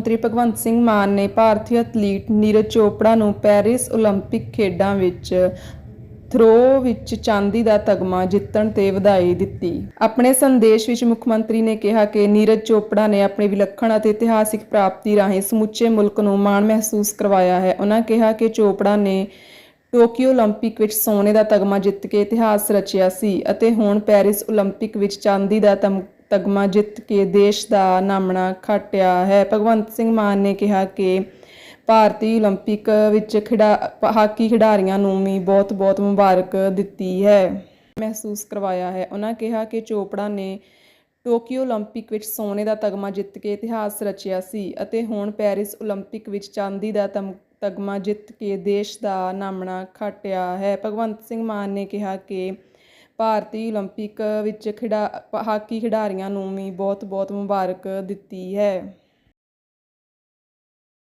ਮੰਤਰੀ ਭਗਵੰਤ ਸਿੰਘ ਮਾਨ ਨੇ ਭਾਰਤੀ ਐਥਲੀਟ ਨੀਰਜ ਚੋਪੜਾ ਨੂੰ ਪੈਰਿਸ 올림픽 ਖੇਡਾਂ ਵਿੱਚ ਥਰੋ ਵਿੱਚ ਚਾਂਦੀ ਦਾ ਤਗਮਾ ਜਿੱਤਣ ਤੇ ਵਧਾਈ ਦਿੱਤੀ ਆਪਣੇ ਸੰਦੇਸ਼ ਵਿੱਚ ਮੁੱਖ ਮੰਤਰੀ ਨੇ ਕਿਹਾ ਕਿ ਨੀਰਜ ਚੋਪੜਾ ਨੇ ਆਪਣੀ ਵਿਲੱਖਣ ਅਤੇ ਇਤਿਹਾਸਿਕ ਪ੍ਰਾਪਤੀ ਰਾਹੀਂ ਸਮੁੱਚੇ ਮੁਲਕ ਨੂੰ ਮਾਣ ਮਹਿਸੂਸ ਕਰਵਾਇਆ ਹੈ ਉਹਨਾਂ ਕਿਹਾ ਕਿ ਚੋਪੜਾ ਨੇ ਟੋਕੀਓ 올림픽 ਵਿੱਚ ਸੋਨੇ ਦਾ ਤਗਮਾ ਜਿੱਤ ਕੇ ਇਤਿਹਾਸ ਰਚਿਆ ਸੀ ਅਤੇ ਹੁਣ ਪੈਰਿਸ 올림픽 ਵਿੱਚ ਚਾਂਦੀ ਦਾ ਤਮ- ਤਗਮਾ ਜਿੱਤ ਕੇ ਦੇਸ਼ ਦਾ ਨਾਮਣਾ ਖੱਟਿਆ ਹੈ ਭਗਵੰਤ ਸਿੰਘ ਮਾਨ ਨੇ ਕਿਹਾ ਕਿ ਭਾਰਤੀ 올림픽 ਵਿੱਚ ਖਿਡਾ ਹਾਕੀ ਖਿਡਾਰੀਆਂ ਨੂੰ ਵੀ ਬਹੁਤ-ਬਹੁਤ ਮੁਬਾਰਕ ਦਿੱਤੀ ਹੈ ਮਹਿਸੂਸ ਕਰਵਾਇਆ ਹੈ ਉਹਨਾਂ ਕਿਹਾ ਕਿ ਚੋਪੜਾ ਨੇ ਟੋਕੀਓ 올림픽 ਵਿੱਚ ਸੋਨੇ ਦਾ ਤਗਮਾ ਜਿੱਤ ਕੇ ਇਤਿਹਾਸ ਰਚਿਆ ਸੀ ਅਤੇ ਹੁਣ ਪੈਰਿਸ 올림픽 ਵਿੱਚ ਚਾਂਦੀ ਦਾ ਤਮ- ਤਗਮਾ ਜਿੱਤ ਕੇ ਦੇਸ਼ ਦਾ ਨਾਮਣਾ ਖੱਟਿਆ ਹੈ ਭਗਵੰਤ ਸਿੰਘ ਮਾਨ ਨੇ ਕਿਹਾ ਕਿ ਭਾਰਤੀ ਓਲੰਪਿਕ ਵਿੱਚ ਖਿਡਾ ਹਾਕੀ ਖਿਡਾਰੀਆਂ ਨੂੰ ਵੀ ਬਹੁਤ ਬਹੁਤ ਮੁਬਾਰਕ ਦਿੱਤੀ ਹੈ।